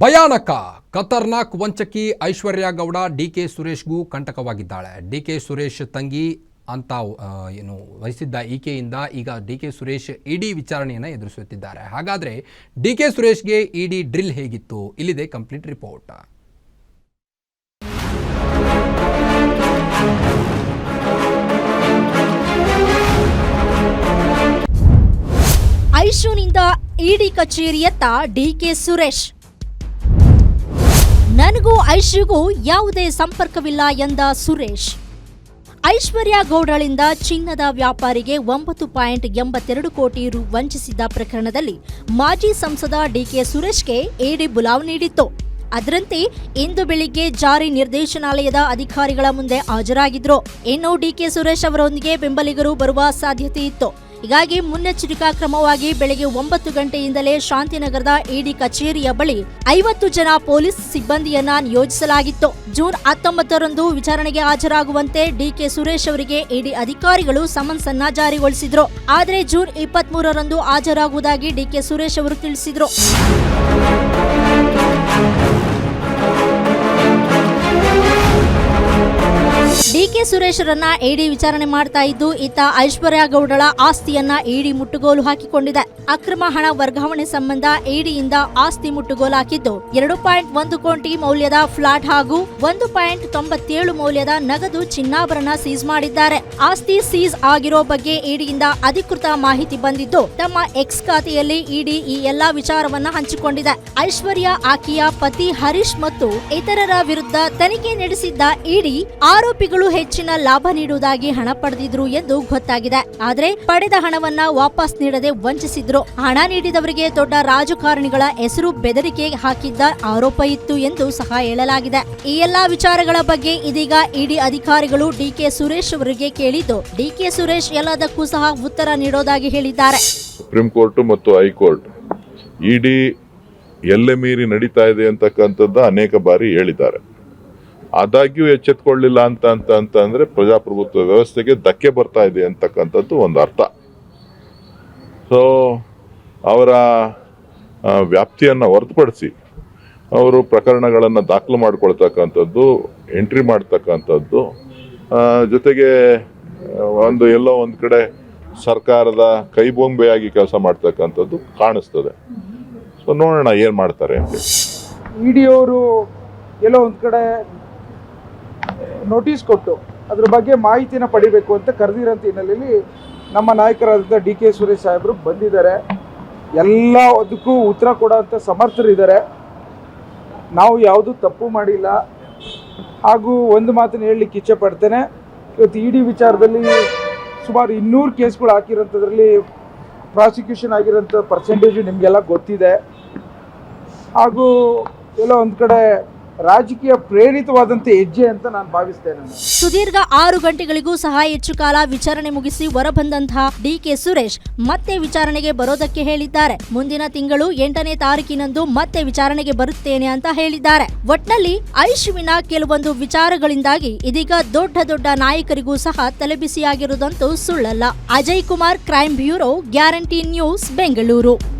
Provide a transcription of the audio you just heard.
ಭಯಾನಕ ಖತರ್ನಾಕ್ ವಂಚಕಿ ಐಶ್ವರ್ಯ ಗೌಡ ಡಿ ಕೆ ಸುರೇಶ್ಗೂ ಕಂಟಕವಾಗಿದ್ದಾಳೆ. ಡಿ ಕೆ ಸುರೇಶ್ ತಂಗಿ ಅಂತ ಏನು ವಹಿಸಿದ್ದ ಈಕೆಯಿಂದ ಈಗ ಡಿ ಕೆ ಸುರೇಶ್ ಇಡಿ ವಿಚಾರಣೆಯನ್ನು ಎದುರಿಸುತ್ತಿದ್ದಾರೆ. ಹಾಗಾದರೆ ಡಿ ಕೆ ಸುರೇಶ್ಗೆ ಇಡಿ ಡ್ರಿಲ್ ಹೇಗಿತ್ತು? ಇಲ್ಲಿದೆ ಕಂಪ್ಲೀಟ್ ರಿಪೋರ್ಟ್. ಐಶುನಿಂದ ಇಡಿ ಕಚೇರಿಯತ್ತ ಡಿ ಕೆ ಸುರೇಶ್ ನನಗೂ ಐಶುಗೂ ಯಾವುದೇ ಸಂಪರ್ಕವಿಲ್ಲ ಎಂದ ಸುರೇಶ್. ಐಶ್ವರ್ಯ ಗೌಡಳಿಂದ ಚಿನ್ನದ ವ್ಯಾಪಾರಿಗೆ ಒಂಬತ್ತು ಪಾಯಿಂಟ್ ಎಂಬತ್ತೆರಡು ಕೋಟಿ ರು ವಂಚಿಸಿದ್ದ ಪ್ರಕರಣದಲ್ಲಿ ಮಾಜಿ ಸಂಸದ ಡಿಕೆ ಸುರೇಶ್ಗೆ ಇಡಿ ಬುಲಾವ್ ನೀಡಿತ್ತು. ಅದರಂತೆ ಇಂದು ಬೆಳಿಗ್ಗೆ ಜಾರಿ ನಿರ್ದೇಶನಾಲಯದ ಅಧಿಕಾರಿಗಳ ಮುಂದೆ ಹಾಜರಾಗಿದ್ರು. ಇನ್ನು ಡಿಕೆ ಸುರೇಶ್ ಅವರೊಂದಿಗೆ ಬೆಂಬಲಿಗರು ಬರುವ ಸಾಧ್ಯತೆ ಇತ್ತು. ಹೀಗಾಗಿ ಮುನ್ನೆಚ್ಚರಿಕಾ ಕ್ರಮವಾಗಿ ಬೆಳಗ್ಗೆ ಒಂಬತ್ತು ಗಂಟೆಯಿಂದಲೇ ಶಾಂತಿನಗರದ ಇಡಿ ಕಚೇರಿಯ ಬಳಿ ಐವತ್ತು ಜನ ಪೊಲೀಸ್ ಸಿಬ್ಬಂದಿಯನ್ನ ನಿಯೋಜಿಸಲಾಗಿತ್ತು. ಜೂನ್ ಹತ್ತೊಂಬತ್ತರಂದು ವಿಚಾರಣೆಗೆ ಹಾಜರಾಗುವಂತೆ ಡಿಕೆ ಸುರೇಶ್ ಅವರಿಗೆ ಇಡಿ ಅಧಿಕಾರಿಗಳು ಸಮನ್ಸ್ ಅನ್ನ ಜಾರಿಗೊಳಿಸಿದ್ರು. ಆದರೆ ಜೂನ್ ಇಪ್ಪತ್ತ್ ಮೂರರಂದು ಹಾಜರಾಗುವುದಾಗಿ ಡಿಕೆ ಸುರೇಶ್ ಅವರು ತಿಳಿಸಿದ್ರು. ಸುರೇಶರನ್ನ ಇಡಿ ವಿಚಾರಣೆ ಮಾಡ್ತಾ ಇದ್ದು, ಈತ ಐಶ್ವರ್ಯ ಗೌಡಳ ಆಸ್ತಿಯನ್ನ ಇಡಿ ಮುಟ್ಟುಗೋಲು ಹಾಕಿಕೊಂಡಿದೆ. ಅಕ್ರಮ ಹಣ ವರ್ಗಾವಣೆ ಸಂಬಂಧ ಇಡಿಯಿಂದ ಆಸ್ತಿ ಮುಟ್ಟುಗೋಲು ಹಾಕಿದ್ದು, ಎರಡು ಪಾಯಿಂಟ್ ಒಂದು ಕೋಟಿ ಮೌಲ್ಯದ ಫ್ಲಾಟ್ ಹಾಗೂ ಒಂದು ಪಾಯಿಂಟ್ ತೊಂಬತ್ತೇಳು ಮೌಲ್ಯದ ನಗದು ಚಿನ್ನಾಭರಣ ಸೀಸ್ ಮಾಡಿದ್ದಾರೆ. ಆಸ್ತಿ ಸೀಸ್ ಆಗಿರೋ ಬಗ್ಗೆ ಇಡಿಯಿಂದ ಅಧಿಕೃತ ಮಾಹಿತಿ ಬಂದಿದ್ದು, ತಮ್ಮ ಎಕ್ಸ್ ಖಾತೆಯಲ್ಲಿ ಇಡಿ ಈ ಎಲ್ಲಾ ವಿಚಾರವನ್ನ ಹಂಚಿಕೊಂಡಿದೆ. ಐಶ್ವರ್ಯ ಆಕೆಯ ಪತಿ ಹರೀಶ್ ಮತ್ತು ಇತರರ ವಿರುದ್ಧ ತನಿಖೆ ನಡೆಸಿದ್ದ ಇಡಿ, ಆರೋಪಿಗಳು ಹೆಚ್ಚಿನ ಲಾಭ ನೀಡುವುದಾಗಿ ಹಣ ಪಡೆದಿದ್ರು ಎಂದು ಗೊತ್ತಾಗಿದೆ. ಆದರೆ ಪಡೆದ ಹಣವನ್ನ ವಾಪಸ್ ನೀಡದೆ ವಂಚಿಸಿದ್ರು. ಹಣ ನೀಡಿದವರಿಗೆ ದೊಡ್ಡ ರಾಜಕಾರಣಿಗಳ ಹೆಸರು ಬೆದರಿಕೆ ಹಾಕಿದ್ದ ಆರೋಪ ಇತ್ತು ಎಂದು ಸಹ ಹೇಳಲಾಗಿದೆ. ಈ ಎಲ್ಲಾ ವಿಚಾರಗಳ ಬಗ್ಗೆ ಇದೀಗ ಇಡಿ ಅಧಿಕಾರಿಗಳು ಡಿಕೆ ಸುರೇಶ್ ಅವರಿಗೆ ಕೇಳಿದ್ದು, ಡಿಕೆ ಸುರೇಶ್ ಎಲ್ಲದಕ್ಕೂ ಸಹ ಉತ್ತರ ನೀಡೋದಾಗಿ ಹೇಳಿದ್ದಾರೆ. ಸುಪ್ರೀಂ ಕೋರ್ಟ್ ಮತ್ತು ಹೈಕೋರ್ಟ್ ಇಡಿ ಎಲ್ಲೆ ಮೀರಿ ನಡೀತಾ ಇದೆ ಅಂತಕ್ಕಂಥದ್ದು ಅನೇಕ ಬಾರಿ ಹೇಳಿದ್ದಾರೆ. ಆದಾಗ್ಯೂ ಎಚ್ಚೆತ್ಕೊಳ್ಳಿಲ್ಲ ಅಂತ ಅಂತ ಅಂತ ಅಂದ್ರೆ ಪ್ರಜಾಪ್ರಭುತ್ವ ವ್ಯವಸ್ಥೆಗೆ ಧಕ್ಕೆ ಬರ್ತಾ ಇದೆ ಅಂತಕ್ಕಂಥದ್ದು ಒಂದು ಅರ್ಥ. ಸೊ ಅವರ ವ್ಯಾಪ್ತಿಯನ್ನು ಹೊರತುಪಡಿಸಿ ಅವರು ಪ್ರಕರಣಗಳನ್ನು ದಾಖಲು ಮಾಡ್ಕೊಳ್ತಕ್ಕಂಥದ್ದು, ಎಂಟ್ರಿ ಮಾಡ್ತಕ್ಕಂಥದ್ದು ಜೊತೆಗೆ ಒಂದು ಎಲ್ಲೋ ಒಂದು ಕಡೆ ಸರ್ಕಾರದ ಕೈಬೊಂಬೆಯಾಗಿ ಕೆಲಸ ಮಾಡ್ತಕ್ಕಂಥದ್ದು ಕಾಣಿಸ್ತದೆ. ಸೊ ನೋಡೋಣ ಏನು ಮಾಡ್ತಾರೆ ಅಂತ ಇ ಅವರು ಎಲ್ಲೋ ಒಂದು ಕಡೆ ನೋಟಿಸ್ ಕೊಟ್ಟು ಅದ್ರ ಬಗ್ಗೆ ಮಾಹಿತಿನ ಪಡಿಬೇಕು ಅಂತ ಕರೆದಿರೋಂಥ ಹಿನ್ನೆಲೆಯಲ್ಲಿ ನಮ್ಮ ನಾಯಕರಾದಂಥ ಡಿ ಕೆ ಸುರೇಶ್ ಸಾಹೇಬರು ಬಂದಿದ್ದಾರೆ. ಎಲ್ಲ ಅದಕ್ಕೂ ಉತ್ತರ ಕೊಡೋಂಥ ಸಮರ್ಥರಿದ್ದಾರೆ. ನಾವು ಯಾವುದೂ ತಪ್ಪು ಮಾಡಿಲ್ಲ. ಹಾಗೂ ಒಂದು ಮಾತನ್ನು ಹೇಳಲಿಕ್ಕೆ ಇಚ್ಛೆ ಪಡ್ತೇನೆ. ಇವತ್ತು ಇ ಡಿ ವಿಚಾರದಲ್ಲಿ ಸುಮಾರು ಇನ್ನೂರು ಕೇಸ್ಗಳು ಹಾಕಿರೋಂಥದ್ರಲ್ಲಿ ಪ್ರಾಸಿಕ್ಯೂಷನ್ ಆಗಿರೋಂಥ ಪರ್ಸೆಂಟೇಜು ನಿಮಗೆಲ್ಲ ಗೊತ್ತಿದೆ. ಹಾಗೂ ಎಲ್ಲೋ ಒಂದು ಕಡೆ ರಾಜಕೀಯ ಪ್ರೇರಿತವಾದಂತೆ ಹೆಜ್ಜೆ ಅಂತ ನಾನು ಭಾವಿಸ್ತೇನೆ ಸುದೀರ್ಘ ಆರು ಗಂಟೆಗಳಿಗೂ ಸಹ ಹೆಚ್ಚು ಕಾಲ ವಿಚಾರಣೆ ಮುಗಿಸಿ ಹೊರಬಂದಂತಹ ಡಿಕೆ ಸುರೇಶ್ ಮತ್ತೆ ವಿಚಾರಣೆಗೆ ಬರೋದಕ್ಕೆ ಹೇಳಿದ್ದಾರೆ. ಮುಂದಿನ ತಿಂಗಳು ಎಂಟನೇ ತಾರೀಕಿನಂದು ಮತ್ತೆ ವಿಚಾರಣೆಗೆ ಬರುತ್ತೇನೆ ಅಂತ ಹೇಳಿದ್ದಾರೆ. ಒಟ್ನಲ್ಲಿ ಐಶುವಿನ ಕೆಲವೊಂದು ವಿಚಾರಗಳಿಂದಾಗಿ ಇದೀಗ ದೊಡ್ಡ ದೊಡ್ಡ ನಾಯಕರಿಗೂ ಸಹ ತಲೆಬಿಸಿಯಾಗಿರುವುದಂತೂ ಸುಳ್ಳಲ್ಲ. Ajay Kumar, crime bureau, guarantee news, Bengaluru.